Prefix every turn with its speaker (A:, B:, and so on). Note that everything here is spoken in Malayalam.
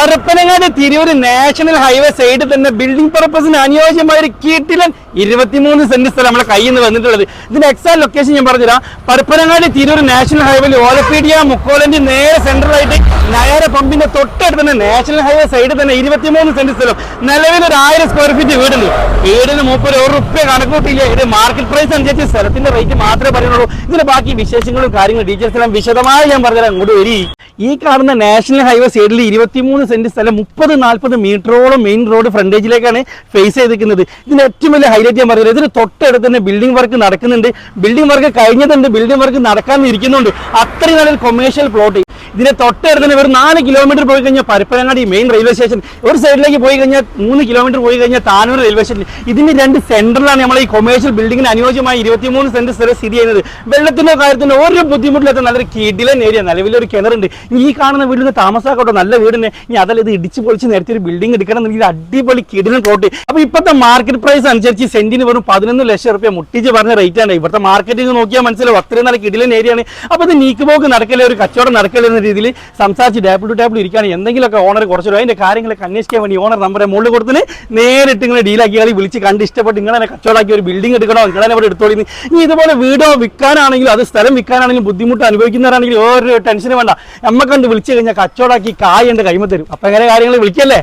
A: പരപ്പനങ്ങാട് തിരൂര് നാഷണൽ ഹൈവേ സൈഡിൽ തന്നെ ബിൽഡിംഗ് പർപ്പസിന് അനുയോജ്യമായ ഒരു കീട്ടിലൻ ഇരുപത്തിമൂന്ന് സെന്റ് സ്ഥലം നമ്മുടെ കയ്യിൽ നിന്ന് വന്നിട്ടുള്ളത്. ഇതിന്റെ എക്സാക്ട് ലൊക്കേഷൻ ഞാൻ പറഞ്ഞുതരാം. പരപ്പനങ്ങാട് തിരൂർ നാഷണൽ ഹൈവേയിൽ ഓലപ്പീഡിയ മുക്കോലന്റെ നേരെ സെൻട്രലായിട്ട് നയര പമ്പിന്റെ തൊട്ടടുത്ത് തന്നെ നാഷണൽ ഹൈവേ സൈഡിൽ തന്നെ ഇരുപത്തിമൂന്ന് സെന്റ് സ്ഥലം. നിലവിൽ ഒരു ആയിരം സ്ക്വയർ ഫീറ്റ് വീടുണ്ട്. വീടിന് മുപ്പത് ഒരു റുപ്യ കണക്കൂട്ടില്ല ഇത് മാർക്കറ്റ് പ്രൈസ് അനുസരിച്ച് സ്ഥലത്തിന്റെ റേറ്റ് മാത്രമേ പറയുന്നുള്ളൂ. ഇതിന്റെ ബാക്കി വിശേഷങ്ങളും കാര്യങ്ങളും ഡീറ്റെയിൽസ് എല്ലാം വിശദമായി ഞാൻ പറഞ്ഞുതരാം. ഇങ്ങോട്ട് വരി. ഈ കാണുന്ന നാഷണൽ ഹൈവേ സൈഡിൽ ഇരുപത്തിമൂന്ന് സെന്റ് സ്ഥലം മുപ്പത് നാൽപ്പത് മീറ്ററോളം മെയിൻ റോഡ് ഫ്രണ്ടേജിലേക്കാണ് ഫേസ് ചെയ്തിരിക്കുന്നത്. ഇതിന്റെ ഏറ്റവും വലിയ ഹൈലൈറ്റ് ഞാൻ പറഞ്ഞത് ഇതിന് തൊട്ടടുത്ത് തന്നെ ബിൽഡിംഗ് വർക്ക് നടക്കുന്നുണ്ട്. ബിൽഡിംഗ് വർക്ക് കഴിഞ്ഞതുണ്ട് ബിൽഡിംഗ് വർക്ക് നടക്കാൻ ഇരിക്കുന്നുണ്ട് അത്രയും നല്ലൊരു കൊമേഴ്ഷ്യൽ പ്ലോട്ട് ഇതിന്റെ തൊട്ടടുത്ത് തന്നെ ഒരു നാല് കിലോമീറ്റർ പോയി കഴിഞ്ഞാൽ പരപ്പനങ്ങാടി മെയിൻ റെയിൽവേ സ്റ്റേഷൻ ഒരു സൈഡിലേക്ക് പോയി കഴിഞ്ഞാൽ മൂന്ന് കിലോമീറ്റർ പോയി കഴിഞ്ഞാൽ താനൂർ റെയിൽവേ സ്റ്റേഷൻ ഇതിന്റെ രണ്ട് സെന്ററിലാണ് നമ്മൾ ഈ കൊമേഴ്ഷ്യൽ ബിൽഡിങ്ങിന് അനുയോജ്യമായ ഇരുപത്തിമൂന്ന് സെന്റ് സ്ഥലം സ്ഥിതി ചെയ്യുന്നത്. വെള്ളത്തിന്റെ കാര്യത്തിന് ഒരു ബുദ്ധിമുട്ടില്ലാത്ത നല്ലൊരു കിടിലൻ ഏരിയ നിലവിലൊരു കിണറുണ്ട്. ഈ കാണുന്ന വീടിന് താമസാക്കോട്ടെ. നല്ല വീടിന്. ഇനി അതല്ല ഇത് ഇടിച്ച് പൊളിച്ച് നേരത്തെ ഒരു ബിൽഡിംഗ് എടുക്കണം എന്നുള്ള അടിപൊളി കിടിലൻ പ്ലോട്ട് അപ്പൊ ഇപ്പോഴത്തെ മാർക്കറ്റ് പ്രൈസ് അനുസരിച്ച് സെന്റിന് വെറും പതിനൊന്ന് ലക്ഷം റുപ്യ മുട്ടിച്ച് പറഞ്ഞ റേറ്റ് ആണ്. ഇവിടുത്തെ മാർക്കറ്റിംഗ് നോക്കിയാൽ മനസ്സിലാവും. അത്രയും നല്ല കിടിലൻ ഏരിയ ആണ്. അപ്പൊ ഇത് നീക്കുപോക്ക് നടക്കല്ലേ? നടക്കലേ ഒരു കച്ചവടം നടക്കലേ എന്ന രീതിയിൽ സംസാരിച്ച് ടേബിൾ ടു ടേബിൾ ഇരിക്കുകയാണ്. എന്തെങ്കിലുമൊക്കെ ഓണർ കുറച്ചു അതിന്റെ കാര്യങ്ങളൊക്കെ അന്വേഷിക്കാൻ വേണ്ടി ഓണർ നമ്മുടെ മുകളിൽ കൊടുത്തിന് നേരിട്ട് ഇങ്ങനെ ഡീലാക്കി കളി വിളിച്ച് കണ്ട് ഇഷ്ടപ്പെട്ട് ഇങ്ങനെ കച്ചവടമാക്കി ഒരു ബിൽഡിംഗ് എടുക്കണോ? നിങ്ങളെ ഇവിടെ എടുത്തോളി ഇനി ഇതുപോലെ വീടോ വിൽക്കാനാണെങ്കിലും അത് സ്ഥലം വിൽക്കാനാണെങ്കിലും ബുദ്ധിമുട്ട് അനുഭവിക്കുന്നവരാണെങ്കിൽ ഓരോ ടെൻഷനും വേണ്ട. നമ്മ കണ്ട് വിളിച്ചു കഴിഞ്ഞാൽ കച്ചവടമാക്കി കായുണ്ട് കൈമ തരും. അപ്പം എങ്ങനെ കാര്യങ്ങൾ വിളിക്കല്ലേ?